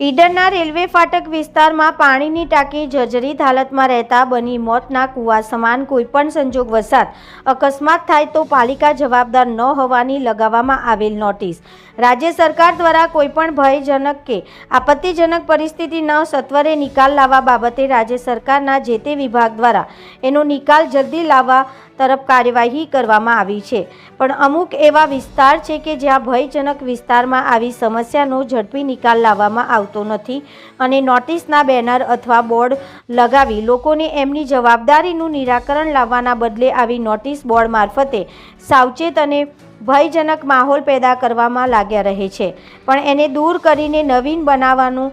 ઈડરના railway ફાટક વિસ્તારમાં પાણીની ટાંકી જર્જરિત હાલતમાં રહેતા બની મોતના કૂવા સમાન કોઈપણ સંજોગ વસાત અકસ્માત થાય તો પાલિકા જવાબદાર ન હોવાની લગાવવામાં આવેલ નોટિસ. રાજ્ય સરકાર દ્વારા કોઈપણ ભયજનક કે આપત્તિજનક પરિસ્થિતિ ન સત્વરે નિકાલ લાવવા બાબતે રાજ્ય સરકારના જે તે વિભાગ દ્વારા એનો નિકાલ જલ્દી લાવવા તરફ કાર્યવાહી કરવામાં આવી છે. પણ અમુક એવા વિસ્તાર છે કે જ્યાં ભયજનક વિસ્તારમાં આવી સમસ્યાનો ઝડપી નિકાલ લાવવામાં આવતો નથી અને નોટિસના બેનર અથવા બોર્ડ લગાવી લોકોને એમની જવાબદારીનું નિરાકરણ લાવવાના બદલે આવી નોટિસ બોર્ડ મારફતે સાવચેત અને ભયજનક માહોલ પેદા કરવામાં લાગ્યા રહે છે. પણ એને દૂર કરીને નવીન બનાવવાનું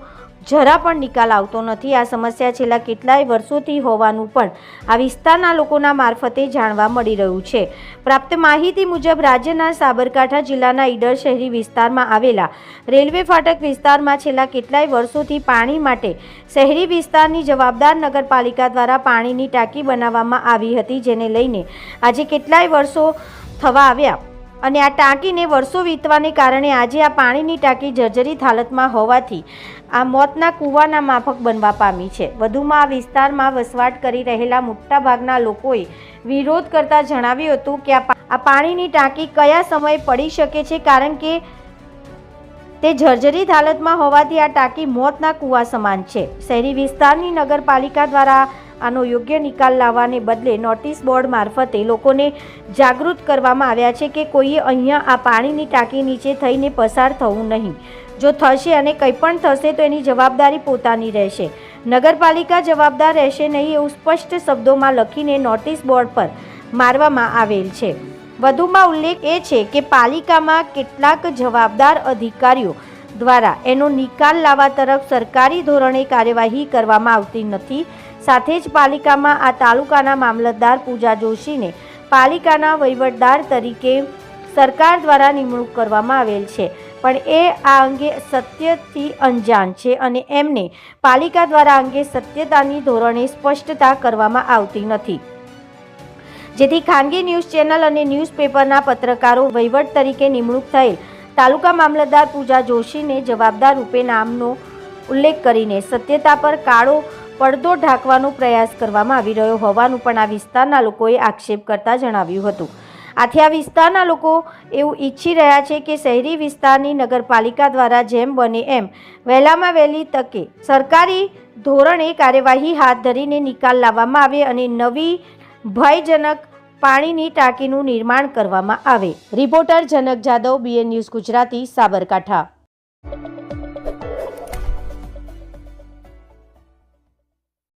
જરા પણ નિકાલ આવતો નથી. આ સમસ્યા છેલ્લા કેટલાય વર્ષોથી હોવાનું પણ આ વિસ્તારના લોકોના મારફતે જાણવા મળી રહ્યું છે. પ્રાપ્ત માહિતી મુજબ રાજ્યના સાબરકાંઠા જિલ્લાના ઈડર શહેરી વિસ્તારમાં આવેલા રેલવે ફાટક વિસ્તારમાં છેલ્લા કેટલાય વર્ષોથી પાણી માટે શહેરી વિસ્તારની જવાબદાર નગરપાલિકા દ્વારા પાણીની ટાંકી બનાવવામાં આવી હતી, જેને લઈને આજે કેટલાય વર્ષો થવા આવ્યા. અને આ ટાંકીને વર્ષો વીતવાને કારણે આજે આ પાણીની ટાંકી જર્જરિત હાલતમાં હોવાથી આ મોતના કૂવાના માફક બનવા પામી છે. વધુમાં આ વિસ્તારમાં વસવાટ કરી રહેલા મોટાભાગના લોકોએ વિરોધ કરતા જણાવ્યું હતું કે આ પાણીની ટાંકી કયા સમયે પડી શકે છે કારણ કે તે જર્જરિત હાલતમાં હોવાથી આ ટાંકી મોતના કૂવા સમાન છે. શહેરી વિસ્તારની નગરપાલિકા દ્વારા આનો યોગ્ય નિકાલ લાવવાને બદલે નોટિસ બોર્ડ મારફતે લોકોને જાગૃત કરવામાં આવ્યા છે કે કોઈએ અહીંયા આ પાણીની ટાંકી નીચે થઈને પસાર થવું નહીં. જો થશે અને કંઈ પણ થશે તો એની જવાબદારી પોતાની રહેશે. નગરપાલિકા જવાબદાર રહેશે નહીં એવું સ્પષ્ટ શબ્દોમાં લખીને નોટિસ બોર્ડ પર મારવામાં આવેલ છે. વધુમાં ઉલ્લેખ એ છે કે પાલિકામાં કેટલાક જવાબદાર અધિકારીઓ દ્વારા એનો નિકાલ લાવવા તરફ સરકારી ધોરણે કાર્યવાહી કરવામાં આવતી નથી. સાથે જ પાલિકામાં આ તાલુકાના મામલતદાર પૂજા જોશીને પાલિકાના વહીવટદાર તરીકે સરકાર દ્વારા નિમણૂક કરવામાં આવેલ છે. પણ એ આ અંગે સત્યથી અંજાન છે અને એમને પાલિકા દ્વારા અંગે સત્યતાની ધોરણે સ્પષ્ટતા કરવામાં આવતી નથી. જેથી ખાનગી ન્યૂઝ ચેનલ અને ન્યૂઝપેપરના પત્રકારો વહીવટ તરીકે નિમણૂક થયેલ તાલુકા મામલતદાર પૂજા જોશીને જવાબદાર રૂપે નામનો ઉલ્લેખ કરીને સત્યતા પર કાળો પડદો ઢાંકવાનો પ્રયાસ કરવામાં આવી રહ્યો હોવાનું પણ આ વિસ્તારના લોકોએ આક્ષેપ કરતા જણાવ્યું હતું. આથી આ વિસ્તારના લોકો એવું ઈચ્છી રહ્યા છે કે શહેરી વિસ્તારની નગરપાલિકા દ્વારા જેમ બને એમ વહેલામાં વહેલી તકે સરકારી ધોરણે કાર્યવાહી હાથ ધરીને નિકાલ લાવવામાં આવે અને નવી ભયજનક પાણીની ટાંકીનું નિર્માણ કરવામાં આવે. Reporter Janak Jadav BN news Gujarati Sabarkantha.